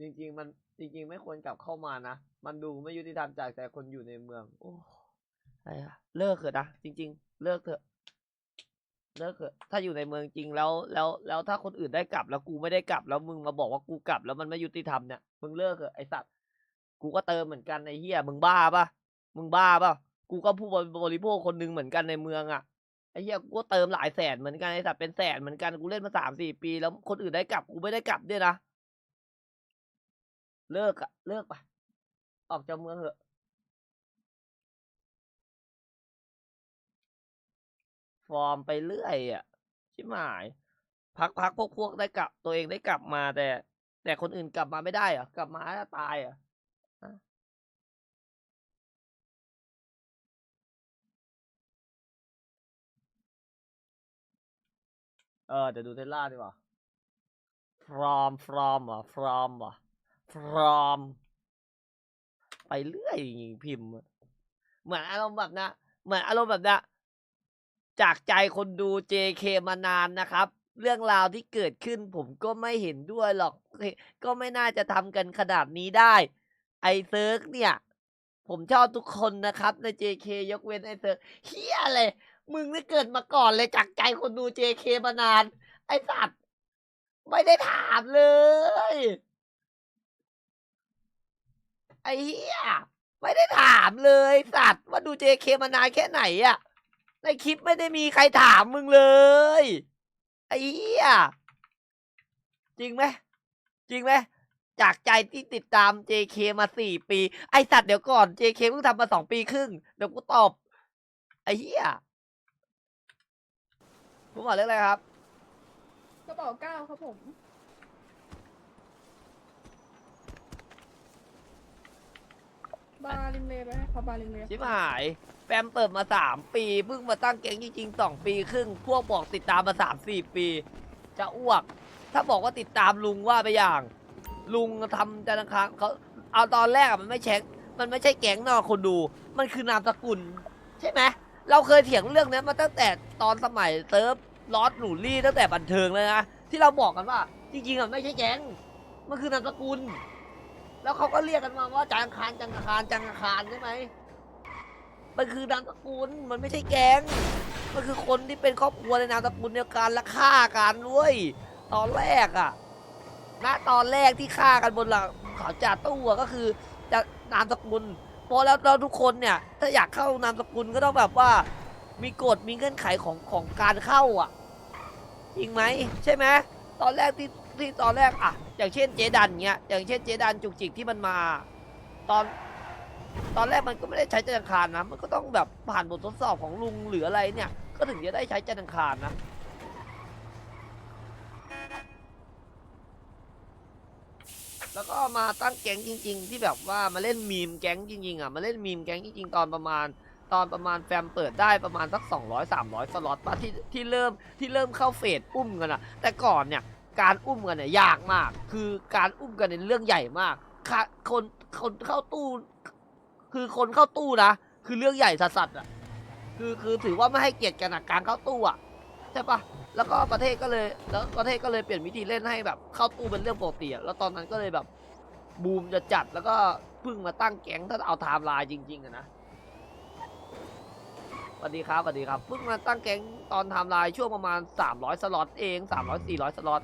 จริง ๆ มันจริง ๆ ไม่ควรกลับเข้ามานะ มันดูไม่ยุติธรรมจากแต่คนอยู่ในเมือง โอ้อะไรอะเลิกเถอะนะจริง ๆ เลิกเถอะ เลิกเถอะ ถ้าอยู่ในเมืองจริงแล้วแล้วแล้วถ้าคนอื่นได้กลับแล้วกูไม่ได้กลับแล้วมึงมาบอกว่ากูกลับ แล้วมันไม่ยุติธรรมเนี่ยมึงเลิกเถอะไอสัตว์กูก็เติมเหมือนกันไอเฮียมึงบ้าปะมึงบ้าปะกูก็ผู้บริโภคคนหนึ่งเหมือนกันในเมืองอะไอ้เฮียกูก็เติมหลายแสนเหมือนกันไอ้สัตว์เป็นแสนเหมือนกันกูเล่นมาสามสี่ปี แล้วคนอื่นได้กลับกูไม่ได้กลับด้วยนะ เลิกอะเลิกปะออกจากเมืองเถอะฟอร์มไปเรื่อยอะชิบหาย พักพักพวกพวกได้กลับ ตัวเองได้กลับมาแต่ แต่คนอื่นกลับมาไม่ได้เหรอกลับมาตายเหรอะเออเดี๋ยวดูเทสลาดีกว่า from from เหรอ from เหรอ from ไปเรื่อยพิมพ์ เหมือนอารมณ์แบบนะเหมือนอารมณ์แบบนะจากใจคนดู JK มานานนะครับ เรื่องราวที่เกิดขึ้นผมก็ไม่เห็นด้วยหรอก ก็ไม่น่าจะทำกันขนาดนี้ได้ ไอเซิร์กเนี่ย ผมชอบทุกคนนะครับ ใน JK ยกเว้นไอเซิร์กเฮียเลย มึงนี่เกิดมาก่อนเลยจากใจคนดู JK มานาน ไอสัตว์ ไม่ได้ถามเลย ไอ้เหี้ยไม่ได้ถามเลยสัตว์ว่าดู JK มานานแค่ไหนอะในคลิปไม่ได้มีใครถามมึงเลย ไอ้เหี้ยจริงไหมจริงไหมจากใจที่ติดตาม JK มาสี่ปี ไอสัตว์เดี๋ยวก่อน JK เพิ่งทำมาสองปีครึ่ง เดี๋ยวกูตอบ ไอ้เหี้ยผมบอกเรื่องอะไรครับ กระเป๋าเก้าครับผม บาริมเลยไปให้เขาบาริมเลย์ชิบหายแฟมเปิดมาสามปีเพิ่งมาตั้งแก๊งจริงๆสองปีครึ่งพวกบอกติดตามมาสามสี่ปี จะอ้วก ถ้าบอกว่าติดตามลุงว่าไปอย่าง ลุงทำจันทร์อังคารเขาเอาตอนแรกอะมันไม่เช็ค มันไม่ใช่แก๊งนอกคนดู มันคือนามสกุล ใช่ไหมเราเคยเถียงเรื่องนี้มาตั้งแต่ตอนสมัยเซิร์ฟลอสหนูรี่ตั้งแต่บันเทิงเลยนะที่เราบอกกันว่า จริงๆอะไม่ใช่แก๊งมันคือนามสกุล แล้วเขาก็เรียกกันมาว่าจังคารจังคารจังคารใช่ไหมมันคือนามสกุลมันไม่ใช่แก๊งมันคือคนที่เป็นครอบครัวในนามสกุลเดียวกันและฆ่ากันด้วยตอนแรกอะณตอนแรกที่ฆ่ากันบนหลังเขาจ่าตู้อะก็คือจะนามสกุลพอแล้วเราทุกคนเนี่ยถ้าอยากเข้านามสกุลก็ต้องแบบว่า มีกฎมีเงื่อนไขของของการเข้าอะจริงไหมใช่ไหมตอนแรกที่ที่ตอนแรกอะ อย่างเช่นเจดันเงี้ยอย่างเช่นเจดันจุกจิกที่มันมา ตอนตอนแรกมันก็ไม่ได้ใช้จันทร์อังคารนะ มันก็ต้องแบบผ่านบททดสอบของลุงหรืออะไรเนี่ย ก็ถึงจะได้ใช้จันทร์อังคารนะ แล้วก็มาตั้งแก๊งจริง ๆ ที่แบบว่ามาเล่นมีมแก๊งจริงๆอะ มาเล่นมีมแก๊งจริงๆ ตอนประมาณ ตอนประมาณแฟมเปิดได้ประมาณสัก 200 300 สล็อตปะที่ที่เริ่มที่เริ่มเข้าเฟสอุ้มกันอะ แต่ก่อนเนี่ย การอุ้มกันเนี่ยยากมาก คือการอุ้มกันเป็นเรื่องใหญ่มากค่ะคนคนเข้าตู้ คือคนเข้าตู้นะคือเรื่องใหญ่สัสๆอะคือคือถือว่าไม่ให้เกียรติกันอะการเข้าตู้อะใช่ปะแล้วก็ประเทศก็เลย แล้วประเทศก็เลยเปลี่ยนวิธีเล่นให้แบบเข้าตู้เป็นเรื่องปกติอะแล้วตอนนั้นก็เลยแบบบูมจะจัดแล้วก็เพิ่งมาตั้งแก๊งถ้าเอาไทม์ไลน์จริงๆอะนะ สวัสดีครับสวัสดีครับเพิ่งมาตั้งแก๊งตอนไทม์ไลน์ช่วงประมาณ 300 สล็อตเอง 300 400 สล็อต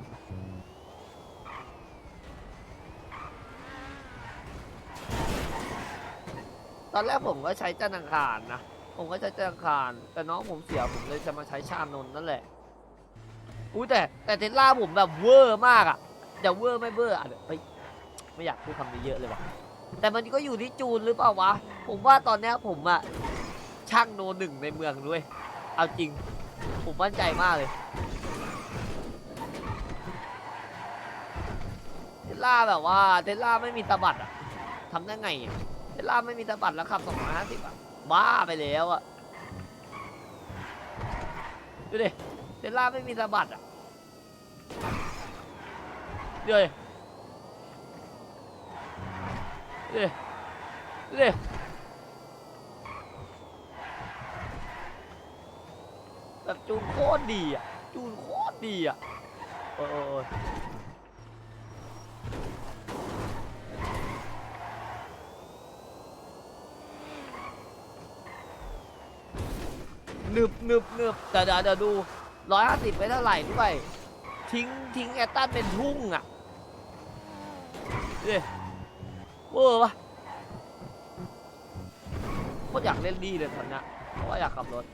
ตอนแรกผมก็ใช้จันทร์อังคารนะ ผมก็ใช้จันทร์อังคาร แต่น้องผมเสียผมเลยจะมาใช้ชานนท์นั่นแหละอุ้ยแต่แต่เทสลาผมแบบเวอร์มากอะอย่าเวอร์ไม่เวอร์อะเดี๋ยไม่ไม่อยากพูดคำนี้เยอะเลยว่ะแต่มันก็อยู่ที่จูนหรือเปล่าวะ ผมว่าตอนเนี้ยผมอะ ช่างโนหนึ่งในเมืองด้วย เอาจริง ผมมั่นใจมากเลย เทสลาแบบว่าเทสลาไม่มีตะบัดอะทำได้ไงอะเทสลาไม่มีตะบัดแล้วขับ250อะบ้าไปแล้วอะดูดิเทสลาไม่มีตะบัดอะดูดิดูดิดูดิ จูนโคตรดีอะ จูนโคตรดีอะโอ้ยนึบนึบนึบเดี๋ยวเดี๋ยวเดี๋ยวดูร้อยห้าสิบไปเท่าไหร่ด้วยทิ้งทิ้งแอตตันเป็นทุ่งอะเด้ยวอร์ปะโคตรอยากเล่นดีเลยตอนนี้เพราะว่าอยากขับรถ